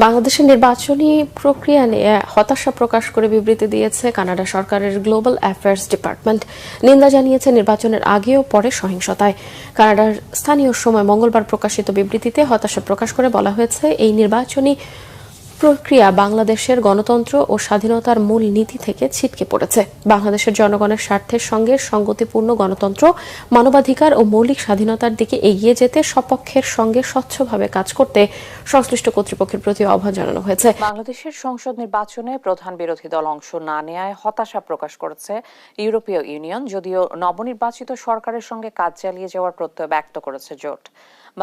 বাংলাদেশের নির্বাচনী প্রক্রিয়া নিয়ে হতাশা প্রকাশ করে বিবৃতি দিয়েছে কানাডা সরকারের গ্লোবাল অ্যাফেয়ার্স ডিপার্টমেন্ট নিন্দা জানিয়েছে নির্বাচনের আগে ও পরে সহিংসতায়। কানাডার স্থানীয় সময় মঙ্গলবার প্রকাশিত বিবৃতিতে হতাশা প্রকাশ করে বলা হয়েছে, এই নির্বাচনী প্রক্রিয়া বাংলাদেশের গণতন্ত্র ও স্বাধীনতার মূল নীতি থেকে ছিটকে পড়েছে। বাংলাদেশের জনগণের স্বার্থের সঙ্গে সঙ্গতিপূর্ণ গণতন্ত্র, মানবাধিকার ও মৌলিক স্বাধীনতার দিকে এগিয়ে যেতে সপক্ষের সঙ্গে স্বচ্ছভাবে কাজ করতে সংশ্লিষ্ট কর্তৃপক্ষের প্রতি আহ্বান জানানো হয়েছে। বাংলাদেশের সংসদ নির্বাচনে প্রধান বিরোধী দল অংশ না নেয়ায় হতাশা প্রকাশ করেছে ইউরোপীয় ইউনিয়ন, যদিও নবনির্বাচিত সরকারের সঙ্গে কাজ চালিয়ে যাওয়ার প্রত্যয় ব্যক্ত করেছে জোট।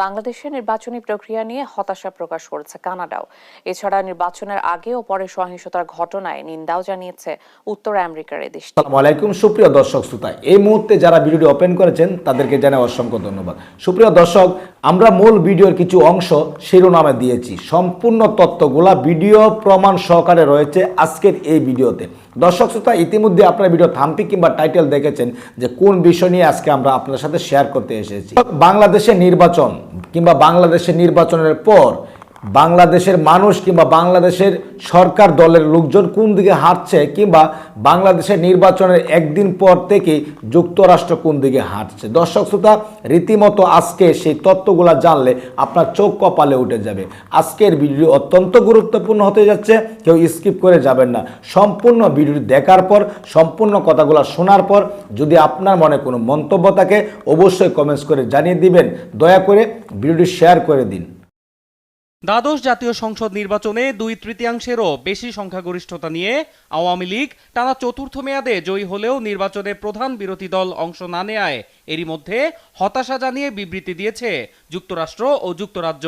বাংলাদেশের নির্বাচনী প্রক্রিয়া নিয়ে হতাশা প্রকাশ করেছে কানাডাও। এছাড়া নির্বাচনের আগে ও পরে সহিংসতার ঘটনায় নিন্দাও জানিয়েছে উত্তর আমেরিকার এই দেশটি। আসসালামু আলাইকুম, সুপ্রিয় দর্শক শ্রোতা। এই মুহূর্তে যারা ভিডিওটি ওপেন করেছেন, তাদেরকে জানাই অসংখ্য ধন্যবাদ। সুপ্রিয় দর্শক, আমরা মূল ভিডিওর কিছু অংশ, শিরোনামে দিয়েছি। সম্পূর্ণ তথ্যগুলা ভিডিও প্রমাণ সহকারে রয়েছে আজকের এই ভিডিওতে। দর্শক শ্রোতা, ইতিমধ্যে আপনারা ভিডিও থাম্পি কিংবা টাইটেল দেখেছেন যে কোন বিষয় নিয়ে আজকে আমরা আপনাদের সাথে শেয়ার করতে এসেছি। বাংলাদেশের নির্বাচন কিংবা বাংলাদেশের নির্বাচনের পর বাংলাদেশের মানুষ কিংবা বাংলাদেশের সরকার দলের লোকজন কোন দিকে হাঁটছে কিংবা বাংলাদেশের নির্বাচনের একদিন পর থেকে যুক্তরাষ্ট্র কোন দিকে হাঁটছে? দর্শক শ্রোতা, রীতিমতো আজকে সেই তত্ত্বগুলো জানলে আপনার চোখ কপালে উঠে যাবে। আজকের ভিডিও অত্যন্ত গুরুত্বপূর্ণ হতে যাচ্ছে, কেউ স্কিপ করে যাবেন না। সম্পূর্ণ ভিডিওটি দেখার পর, সম্পূর্ণ কথাগুলো শোনার পর, যদি আপনার মনে কোনো মন্তব্য থাকে, অবশ্যই কমেন্টস করে জানিয়ে দিবেন। দয়া করে ভিডিওটি শেয়ার করে দিন। দ্বাদশ জাতীয় সংসদ নির্বাচনে দুই তৃতীয়াংশেরও বেশি সংখ্যাগরিষ্ঠতা নিয়ে আওয়ামী লীগ টানা চতুর্থ মেয়াদে জয়ী হলেও নির্বাচনে প্রধান বিরোধী দল অংশ না নেয় এরই মধ্যে হতাশা জানিয়ে বিবৃতি দিয়েছে যুক্তরাষ্ট্র ও যুক্তরাজ্য।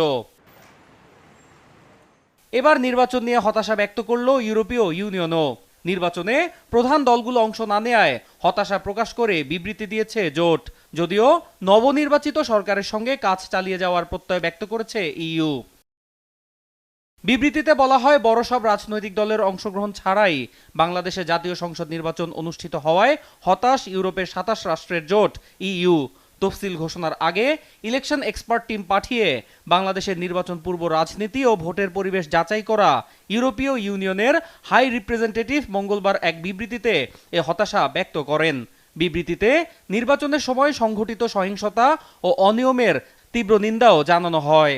এবার নির্বাচন নিয়ে হতাশা ব্যক্ত করল ইউরোপীয় ইউনিয়নও। নির্বাচনে প্রধান দলগুলো অংশ না নেয় হতাশা প্রকাশ করে বিবৃতি দিয়েছে জোট। যদিও নবনির্বাচিত সরকারের সঙ্গে কাজ চালিয়ে যাওয়ার প্রত্যয় ব্যক্ত করেছে ইইউ। বিবৃতিতে বলা হয়, বড় সব রাজনৈতিক দলের অংশগ্রহণ ছাড়াই বাংলাদেশে জাতীয় সংসদ নির্বাচন অনুষ্ঠিত হওয়ায় হতাশ ইউরোপের সাতাশ রাষ্ট্রের জোট, ইইউ। তফসিল ঘোষণার আগে ইলেকশন এক্সপার্ট টিম পাঠিয়ে বাংলাদেশের নির্বাচন পূর্ব রাজনীতি ও ভোটের পরিবেশ যাচাই করা ইউরোপীয় ইউনিয়নের হাই রিপ্রেজেন্টেটিভ মঙ্গলবার এক বিবৃতিতে এ হতাশা ব্যক্ত করেন। বিবৃতিতে, নির্বাচনের সময় সংঘটিত সহিংসতা ও অনিয়মের তীব্র নিন্দাও জানানো হয়।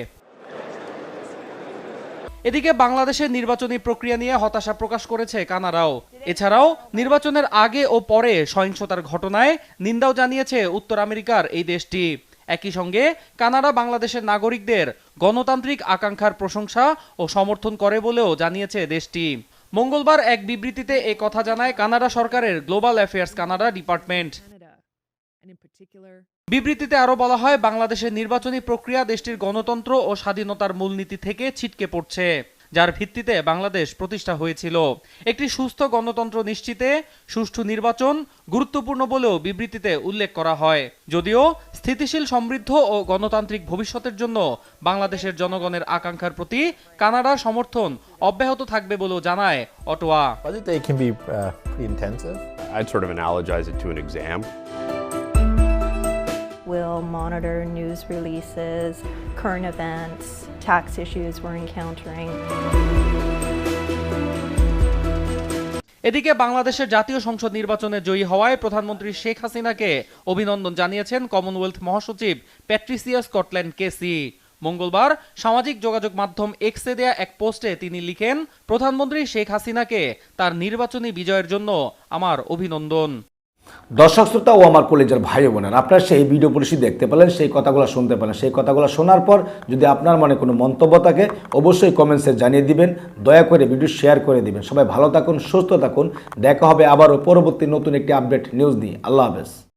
এদিকে বাংলাদেশের নির্বাচনী প্রক্রিয়া নিয়ে হতাশা প্রকাশ করেছে কানাডাও। এছাড়াও নির্বাচনের আগে ও পরে সহিংসতার ঘটনায় নিন্দাও জানিয়েছে উত্তর আমেরিকার এই দেশটি। একই সঙ্গে কানাডা বাংলাদেশের নাগরিকদের গণতান্ত্রিক আকাঙ্ক্ষার প্রশংসা ও সমর্থন করে বলেও জানিয়েছে দেশটি। মঙ্গলবার এক বিবৃতিতে এ কথা জানায় কানাডা সরকারের গ্লোবাল অ্যাফেয়ার্স কানাডা ডিপার্টমেন্ট। বিবৃতিতে আরও বলা হয় বাংলাদেশের নির্বাচনী প্রক্রিয়া দেশটির গণতন্ত্র ও স্বাধীনতার মূলনীতি থেকে ছিটকে পড়ছে যার ভিত্তিতে বাংলাদেশ প্রতিষ্ঠা হয়েছিল। একটি সুস্থ গণতন্ত্র নিশ্চিতে সুষ্ঠু নির্বাচন গুরুত্বপূর্ণ বলেও বিবৃতিতে উল্লেখ করা হয়। যদিও স্থিতিশীল সমৃদ্ধ ও গণতান্ত্রিক ভবিষ্যতের জন্য বাংলাদেশের জনগণের আকাঙ্ক্ষার প্রতি কানাডার সমর্থন অব্যাহত থাকবে বলেও জানায় Ottawa. We'll monitor news releases, current events, tax issues we're encountering. এদিকে বাংলাদেশের জাতীয় সংসদ নির্বাচনে জয়ী হওয়ায় প্রধানমন্ত্রী শেখ হাসিনাকে অভিনন্দন জানিয়েছেন কমনওয়েলথ মহাসচিব প্যাট্রিসিয়া স্কটল্যান্ড কেসি মঙ্গলবার সামাজিক যোগাযোগ মাধ্যম এক্সে দেয়া এক পোস্টে তিনি লিখেন প্রধানমন্ত্রী শেখ হাসিনাকে তার নির্বাচনী বিজয়ের জন্য আমার অভিনন্দন দর্শক শ্রোতা ও আমার কলেজের ভাই বোনেন আপনারা সেই ভিডিও পুলিশই দেখতে পেলেন, সেই কথাগুলো শুনতে পেলেন। সেই কথাগুলো শোনার পর যদি আপনার মনে কোনো মন্তব্য থাকে, অবশ্যই কমেন্টসে জানিয়ে দিবেন, দয়া করে ভিডিও শেয়ার করে দিবেন। সবাই ভালো থাকুন, সুস্থ থাকুন, দেখা হবে আবারও পরবর্তী নতুন একটি আপডেট নিউজ নিয়ে। আল্লাহ হাফেজ।